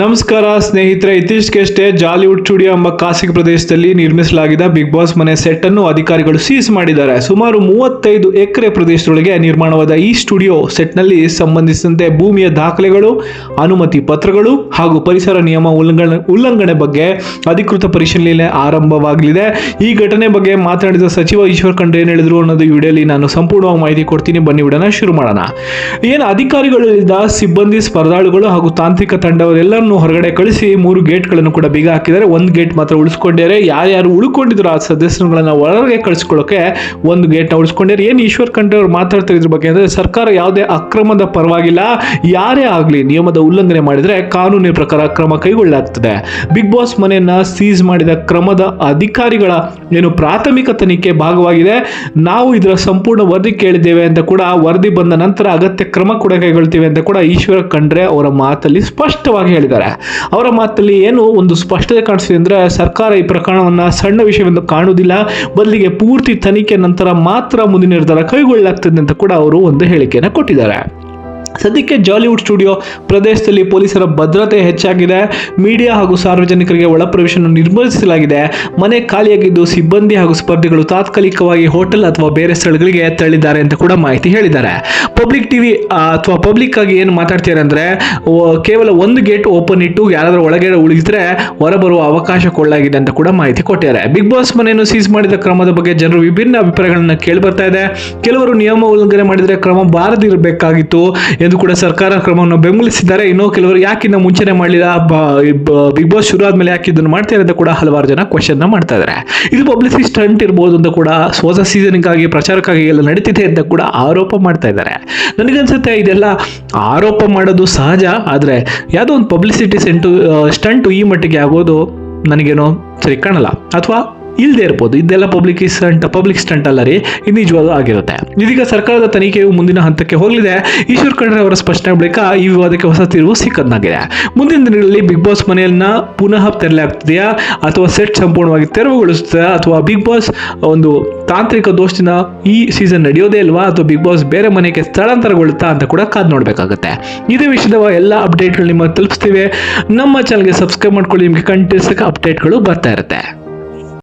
ನಮಸ್ಕಾರ ಸ್ನೇಹಿತರೆ ಇತ್ತೀಚೆಗಷ್ಟೇ ಜಾಲಿವುಡ್ ಸ್ಟುಡಿಯೋ ಎಂಬ ಖಾಸಗಿ ಪ್ರದೇಶದಲ್ಲಿ ನಿರ್ಮಿಸಲಾಗಿದ್ದ ಬಿಗ್ ಬಾಸ್ ಮನೆ ಸೆಟ್ ಅನ್ನು ಅಧಿಕಾರಿಗಳು ಸೀಸ್ ಮಾಡಿದ್ದಾರೆ. ಸುಮಾರು ಮೂವತ್ತೈದು ಎಕರೆ ಪ್ರದೇಶದೊಳಗೆ ನಿರ್ಮಾಣವಾದ ಈ ಸ್ಟುಡಿಯೋ ಸೆಟ್ನಲ್ಲಿ ಸಂಬಂಧಿಸಿದಂತೆ ಭೂಮಿಯ ದಾಖಲೆಗಳು, ಅನುಮತಿ ಪತ್ರಗಳು ಹಾಗೂ ಪರಿಸರ ನಿಯಮ ಉಲ್ಲಂಘನೆ ಉಲ್ಲಂಘನೆ ಬಗ್ಗೆ ಅಧಿಕೃತ ಪರಿಶೀಲನೆ ಆರಂಭವಾಗಲಿದೆ. ಈ ಘಟನೆ ಬಗ್ಗೆ ಮಾತನಾಡಿದ ಸಚಿವ ಈಶ್ವರ್ ಖಂಡ್ರೆ ಏನ್ ಹೇಳಿದ್ರು ಅನ್ನೋದು ವಿಡಿಯೋಲಿ ನಾನು ಸಂಪೂರ್ಣವಾಗಿ ಮಾಹಿತಿ ಕೊಡ್ತೀನಿ. ಬನ್ನಿ ವಿಡಿಯೋನ ಶುರು ಮಾಡೋಣ. ಏನು ಅಧಿಕಾರಿಗಳಿಂದ ಸಿಬ್ಬಂದಿ, ಸ್ಪರ್ಧಾಳುಗಳು ಹಾಗೂ ತಾಂತ್ರಿಕ ತಂಡವರೆಲ್ಲರನ್ನು ಹೊರಗಡೆ ಕಳಿಸಿ ಮೂರು ಗೇಟ್ಗಳನ್ನು ಕೂಡ ಬೀಗ ಹಾಕಿದ್ದಾರೆ. ಒಂದು ಗೇಟ್ ಮಾತ್ರ ಉಳಿಸ್ಕೊಂಡಿದ್ದಾರೆ. ಯಾರ್ಯಾರು ಉಳ್ಕೊಂಡಿದ್ರು ಆ ಸದಸ್ಯರುಗಳನ್ನ ಒಳಗೆ ಕಳಿಸ್ಕೊಳ್ಳೋಕೆ ಒಂದು ಗೇಟ್ನ ಉಳಿಸ್ಕೊಂಡಿದ್ದಾರೆ. ಏನು ಈಶ್ವರ್ ಖಂಡ್ರೆ ಅವ್ರು ಮಾತಾಡ್ತಾ ಇದ್ರ ಬಗ್ಗೆ ಅಂದರೆ, ಸರ್ಕಾರ ಯಾವುದೇ ಅಕ್ರಮದ ಪರವಾಗಿಲ್ಲ. ಯಾರೇ ಆಗಲಿ ನಿಯಮದ ಉಲ್ಲಂಘನೆ ಮಾಡಿದ್ರೆ ಕಾನೂನಿನ ಪ್ರಕಾರ ಕ್ರಮ ಕೈಗೊಳ್ಳಲಾಗ್ತದೆ. ಬಿಗ್ ಬಾಸ್ ಮನೆಯನ್ನ ಸೀಸ್ ಮಾಡಿದ ಕ್ರಮದ ಅಧಿಕಾರಿಗಳ ಏನು ಪ್ರಾಥಮಿಕ ತನಿಖೆ ಭಾಗವಾಗಿದೆ. ನಾವು ಇದರ ಸಂಪೂರ್ಣ ವರದಿ ಕೇಳಿದ್ದೇವೆ ಅಂತ ಕೂಡ ವರದಿ ಬಂದ ನಂತರ ಅಗತ್ಯ ಕ್ರಮ ಕೂಡ ಕೈಗೊಳ್ತೀವಿ ಅಂತ ಕೂಡ ಈಶ್ವರ ಖಂಡ್ರೆ ಅವರ ಮಾತಲ್ಲಿ ಸ್ಪಷ್ಟವಾಗಿ ಹೇಳಿದ್ದಾರೆ. ಅವರ ಮಾತಲ್ಲಿ ಏನು ಒಂದು ಸ್ಪಷ್ಟತೆ ಕಾಣಿಸಿದೆ ಅಂದರೆ ಸರ್ಕಾರ ಈ ಪ್ರಕರಣವನ್ನು ಸಣ್ಣ ವಿಷಯವೆಂದು ಕಾಣುವುದಿಲ್ಲ. ಬದಲಿಗೆ ಪೂರ್ತಿ ತನಿಖೆ ನಂತರ ಮಾತ್ರ ಮುಂದಿನ ನಿರ್ಧಾರ ಕೈಗೊಳ್ಳಲಾಗ್ತದೆ ಅಂತ ಕೂಡ ಅವರು ಒಂದು ಹೇಳಿಕೆಯನ್ನು ಕೊಟ್ಟಿದ್ದಾರೆ. ಸದ್ಯಕ್ಕೆ ಜಾಲಿವುಡ್ ಸ್ಟುಡಿಯೋ ಪ್ರದೇಶದಲ್ಲಿ ಪೊಲೀಸರ ಭದ್ರತೆ ಹೆಚ್ಚಾಗಿದೆ. ಮೀಡಿಯಾ ಹಾಗೂ ಸಾರ್ವಜನಿಕರಿಗೆ ಒಳಪ್ರವೇಶವನ್ನು ನಿರ್ಬಂಧಿಸಲಾಗಿದೆ ಮನೆ ಖಾಲಿಯಾಗಿದ್ದು ಸಿಬ್ಬಂದಿ ಹಾಗೂ ಸ್ಪರ್ಧಿಗಳು ತಾತ್ಕಾಲಿಕವಾಗಿ ಹೋಟೆಲ್ ಅಥವಾ ಬೇರೆ ಸ್ಥಳಗಳಿಗೆ ತೆರಳಿದ್ದಾರೆ ಅಂತ ಕೂಡ ಮಾಹಿತಿ ಹೇಳಿದ್ದಾರೆ. ಪಬ್ಲಿಕ್ ಟಿವಿ ಅಥವಾ ಪಬ್ಲಿಕ್ ಆಗಿ ಏನು ಮಾತಾಡ್ತಾರೆ ಅಂದ್ರೆ ಕೇವಲ ಒಂದು ಗೇಟ್ ಓಪನ್ ಇಟ್ಟು ಯಾರಾದರೂ ಒಳಗಡೆ ಉಳಿದ್ರೆ ಹೊರಬರುವ ಅವಕಾಶ ಕೊಳ್ಳಾಗಿದೆ ಅಂತ ಕೂಡ ಮಾಹಿತಿ ಕೊಟ್ಟಿದ್ದಾರೆ. ಬಿಗ್ ಬಾಸ್ ಮನೆಯನ್ನು ಸೀಸ್ ಮಾಡಿದ ಕ್ರಮದ ಬಗ್ಗೆ ಜನರು ವಿಭಿನ್ನ ಅಭಿಪ್ರಾಯಗಳನ್ನು ಕೇಳಿ ಬರ್ತಾ ಇದೆ. ಕೆಲವರು ನಿಯಮ ಉಲ್ಲಂಘನೆ ಮಾಡಿದರೆ ಕ್ರಮ ಬಾರದಿರಬೇಕಾಗಿತ್ತು. ಎಂದು ಕೂಡ ಸರ್ಕಾರ ಕ್ರಮವನ್ನು ಬೆಂಬಲಿಸಿದ್ದಾರೆ. ಇನ್ನು ಕೆಲವರು ಯಾಕಿನ್ನ ಮುಂಚೆನೆ ಮಾಡಲಿಲ್ಲ? ಬಿಗ್ ಬಾಸ್ ಶುರು ಆದ್ಮೇಲೆ ಯಾಕೆ ಇದನ್ನು ಮಾಡ್ತಾರೆ ಅಂತ ಕೂಡ ಹಲವಾರು ಜನ ಕ್ವಶನ್ ಮಾಡ್ತಾ ಇದ್ದಾರೆ. ಇದು ಪಬ್ಲಿಸಿಟಿ ಸ್ಟಂಟ್ ಇರ್ಬೋದು ಅಂತ ಕೂಡ ಹೊಸ ಸೀಸನ್ಗಾಗಿ ಪ್ರಚಾರಕ್ಕಾಗಿ ಎಲ್ಲ ನಡೀತಿದೆ ಅಂತ ಕೂಡ ಆರೋಪ ಮಾಡ್ತಾ ಇದ್ದಾರೆ. ನನಗನ್ಸುತ್ತೆ ಇದೆಲ್ಲ ಆರೋಪ ಮಾಡೋದು ಸಹಜ, ಆದರೆ ಯಾವುದೋ ಒಂದು ಪಬ್ಲಿಸಿಟಿ ಸೆಂಟು ಸ್ಟಂಟು ಈ ಮಟ್ಟಿಗೆ ಆಗೋದು ನನಗೇನೋ ಸರಿ ಕಾಣಲ್ಲ. ಅಥವಾ ಇಲ್ಲದೆ ಇರ್ಬೋದು, ಇದೆಲ್ಲ ಪಬ್ಲಿಕ್ ಸ್ಟಂಟ್ ಪಬ್ಲಿಕ್ ಸ್ಟಂಟ್ ಅಲ್ಲ ರೀ ನಿಜವಾದ ಆಗಿರುತ್ತೆ. ಇದೀಗ ಸರ್ಕಾರದ ತನಿಖೆಯು ಮುಂದಿನ ಹಂತಕ್ಕೆ ಹೋಗಲಿದೆ. ಈಶ್ವರ್ ಖಂಡ್ರೆ ಅವರ ಸ್ಪಷ್ಟನೆ ಬಳಿಕ ಈ ವಿವಾದಕ್ಕೆ ಹೊಸ ತಿರುವು ಸಿಕ್ಕದಾಗಿದೆ ಮುಂದಿನ ದಿನಗಳಲ್ಲಿ ಬಿಗ್ ಬಾಸ್ ಮನೆಯನ್ನ ಪುನಃ ತೆರಲಾಗ್ತದೆಯಾ? ಅಥವಾ ಸೆಟ್ ಸಂಪೂರ್ಣವಾಗಿ ತೆರವುಗೊಳಿಸುತ್ತಾ ಅಥವಾ ಬಿಗ್ ಬಾಸ್ ಒಂದು ತಾಂತ್ರಿಕ ದೋಷದಿಂದ ಈ ಸೀಸನ್ ನಡೆಯೋದೇ ಇಲ್ವಾ? ಅಥವಾ ಬಿಗ್ ಬಾಸ್ ಬೇರೆ ಮನೆಗೆ ಸ್ಥಳಾಂತರಗೊಳ್ಳುತ್ತಾ ಅಂತ ಕೂಡ ಕಾದು ನೋಡಬೇಕಾಗುತ್ತೆ. ಇದೇ ವಿಷಯದ ಎಲ್ಲ ಅಪ್ಡೇಟ್ಗಳು ನಿಮಗೆ ತಲುಪಿಸ್ತೀವಿ. ನಮ್ಮ ಚಾನಲ್ಗೆ ಸಬ್ಸ್ಕ್ರೈಬ್ ಮಾಡ್ಕೊಳ್ಳಿ, ನಿಮಗೆ ಕಂಟಿನ್ಯೂಸ್ ಅಪ್ಡೇಟ್ಗಳು ಬರ್ತಾ ಇರುತ್ತೆ.